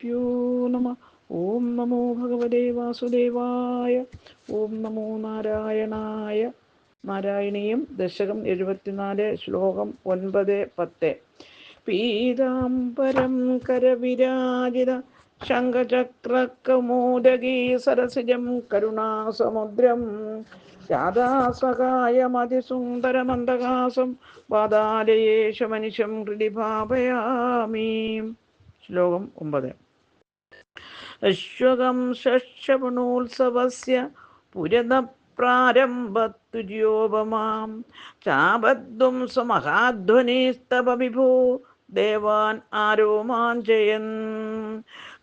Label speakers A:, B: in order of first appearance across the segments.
A: ഗുരുഭ്യോ നമ ഓം നമോ ഭഗവതേ വാസുദേവായ ഓം നമോ നാരായണായ നാരായണീയം ദശകം എഴുപത്തിനാല് ശ്ലോകം ഒൻപത് പത്ത്. പീതാംബരം കരവിരാജിത ശംഖചക്രക്കമോദകീ സരസിജം കരുണാസമുദ്രം. രാധാസഹായമതിസുന്ദരമന്ദഹാസം മനുഷ്യം ഹൃദി ഭാവയാമി. ശ്ലോകം ഒമ്പത്. അശ്വകം ഷക്ഷപുണോത്സവസ്യ പുരത പ്രാരംഭത്തുര്യോപമാം ചാപദ്വം സമഹാധ്വനിസ്തപ ദേവാൻ ആരോമാഞ്ചയൻ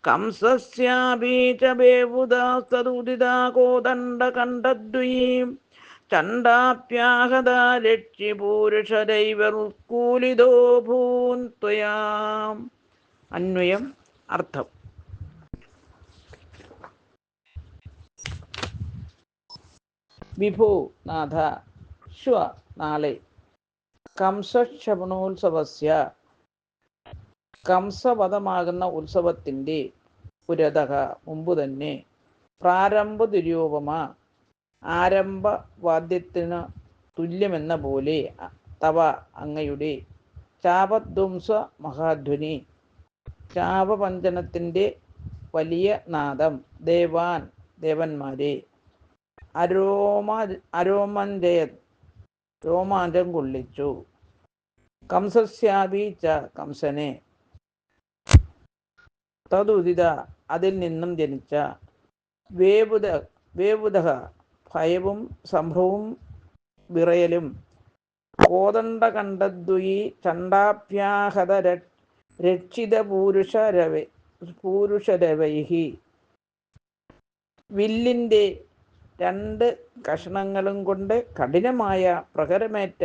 A: ജയൻ ച ബേവുദാസ്തദുദിതാ കോദണ്ഡകണ്ഠദ്വയീം ചണ്ഡാപ്യാഹത അന്വയം അർത്ഥം. വിഭോ നാഥ ശ്വ നാളെ. കംസക്ഷപണോത്സവസ്യ കംസവധമാകുന്ന ഉത്സവത്തിന്റെ പുരതക മുമ്പ് തന്നെ പ്രാരംഭ ദുര്യോപമ ആരംഭവാദ്യത്തിന് തുല്യമെന്ന പോലെ തവ അങ്ങയുടെ ചാപധ്വംസ മഹാധ്വനി ചാപപഞ്ചനത്തിന്റെ വലിയ നാദം ദേവാൻ ദേവന്മാരെ. അരോമ അരോമഞ്ജയ രോമാഞ്ചം കൊള്ളിച്ചു. കംസസ്യാപീച്ച കംസനെ. തതുദിത അതിൽ നിന്നും ജനിച്ച വേബുദ വേബുദ ഭയവും സംഭവവും വിറയലും. കോദണ്ഡകണ്ഠദ്വയി ചണ്ടാഭ്യാഹത രക്ഷിത പൂരുഷരവ പൂരുഷരവൈഹി വില്ലിന്റെ രണ്ട് കഷണങ്ങളും കൊണ്ട് കഠിനമായ പ്രഹരമേറ്റ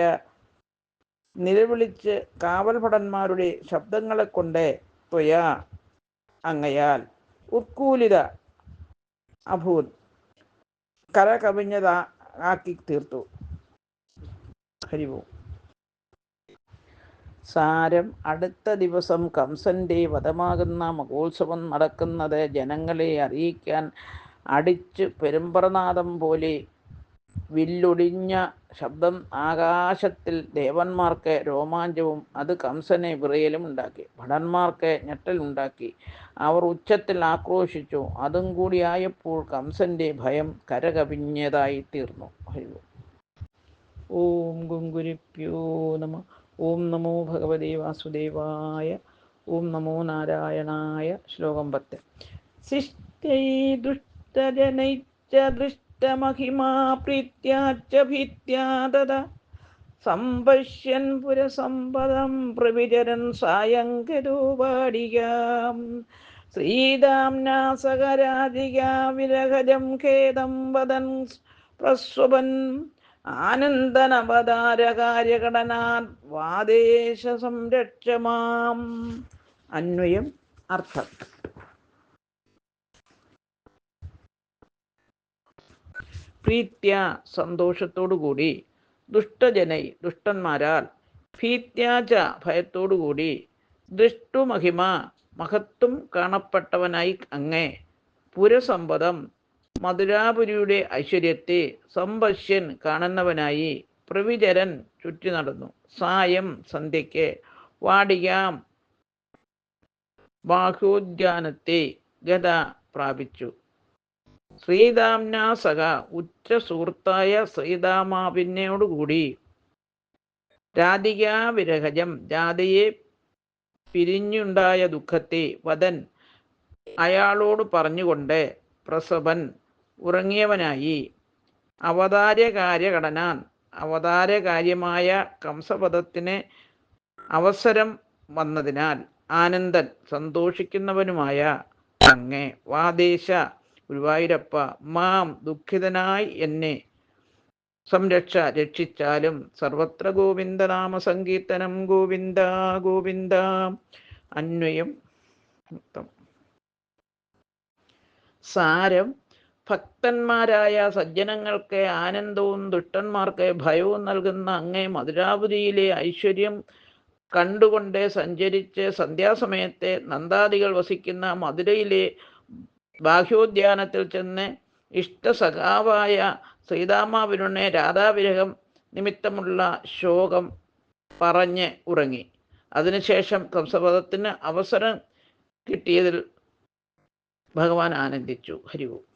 A: നിലവിളിച്ച് കാവൽഭടന്മാരുടെ ശബ്ദങ്ങളെ കൊണ്ട് ത്വയാ അങ്ങയാൽ ഉത്കൂലിത അഭൂത് കര കവിഞ്ഞതാ ആക്കി തീർത്തു. ഹരിവോ സാരം അടുത്ത ദിവസം കംസന്റെ വധമാകുന്ന മഹോത്സവം നടക്കുന്നത് ജനങ്ങളെ അറിയിക്കാൻ അടിച്ച് പെരുമ്പറനാദം പോലെ വില്ലൊടിഞ്ഞ ശബ്ദം ആകാശത്തിൽ ദേവന്മാർക്ക് രോമാഞ്ചവും അത് കംസനെ വിറയലും ഉണ്ടാക്കി. ഭടന്മാർക്ക് ഞെട്ടലുണ്ടാക്കി അവർ ഉച്ചത്തിൽ ആക്രോശിച്ചു. അതും കൂടിയായപ്പോൾ കംസന്റെ ഭയം കരകവിഞ്ഞതായി തീർന്നു. ഓം ഗുങ്കുരിപ്യോ നമ ഓം നമോ ഭഗവതി വാസുദേവായ ഓം നമോ നാരായണായ ശ്ലോകം പത്ത്. ശിഷ്ടൈ ദൃഷ്ടമഹിമാ പ്രീത്യാച്ച ഭീത്യാ തദ സംപശ്യൻ പുരസമ്പദം പ്രവിചരൻ സായങ്കരൂപാടികാം. ശ്രീദാംനാസകരാജികാ വിരഹജം ഖേദം വദൻ പ്രസ്വപൻ ആനന്ദനവതാരകാര്യഘടനാ വാദേശ സംരക്ഷമാം അന്വയം അർത്ഥം. പ്രീത്യ സന്തോഷത്തോടുകൂടി ദുഷ്ടജനൈ ദുഷ്ടന്മാരാൽ ഭീത്യാച ഭയത്തോടുകൂടി ദൃഷ്ടുമഹിമ മഹത്വം കാണപ്പെട്ടവനായി അങ്ങേ. പുരസമ്പദം മധുരാപുരിയുടെ ഐശ്വര്യത്തെ സമ്പശ്യൻ കാണുന്നവനായി പ്രവിചരൻ ചുറ്റി നടന്നു. സായം സന്ധ്യയ്ക്ക് വാടിയാം ബാഹ്യോദ്യാനത്തെ ഗത പ്രാപിച്ചു. ശ്രീദാംനാസക ഉറ്റ സുഹൃത്തായ ശ്രീദാമാവിനോടുകൂടി രാധികാ വിരഹജം രാധയെ പിരിഞ്ഞുണ്ടായ ദുഃഖത്തെ വദൻ അയാളോട് പറഞ്ഞുകൊണ്ട് പ്രസവൻ ഉറങ്ങിയവനായി. അവതാരകാര്യഘടനാൻ അവതാരകാര്യമായ കംസപദത്തിന് അവസരം വന്നതിനാൽ ആനന്ദൻ സന്തോഷിക്കുന്നവനുമായ അങ്ങേ. വാദേശ ഗുരുവായൂരപ്പ മാം ദുഃഖിതനായി എന്നെ സംരക്ഷ രക്ഷിച്ചാലും സർവത്ര ഗോവിന്ദനാമ സങ്കീർത്തനം ഗോവിന്ദ ഗോവിന്ദ അന്വയം സാരം ഭക്തന്മാരായ സജ്ജനങ്ങൾക്ക് ആനന്ദവും ദുഷ്ടന്മാർക്ക് ഭയവും നൽകുന്ന അങ്ങേ മധുരാപുരിയിലെ ഐശ്വര്യം കണ്ടുകൊണ്ട് സഞ്ചരിച്ച് സന്ധ്യാസമയത്തെ നന്ദാദികൾ വസിക്കുന്ന മധുരയിലെ ബാഹ്യോദ്യാനത്തിൽ ചെന്ന് ഇഷ്ടസഖാവായ സീതാമാവിനുണ്ണെ രാധാവിരഹം നിമിത്തമുള്ള ശോകം പറഞ്ഞ് ഉറങ്ങി. അതിനുശേഷം കംസപദത്തിന് അവസരം കിട്ടിയതിൽ ഭഗവാൻ ആനന്ദിച്ചു. ഹരിവും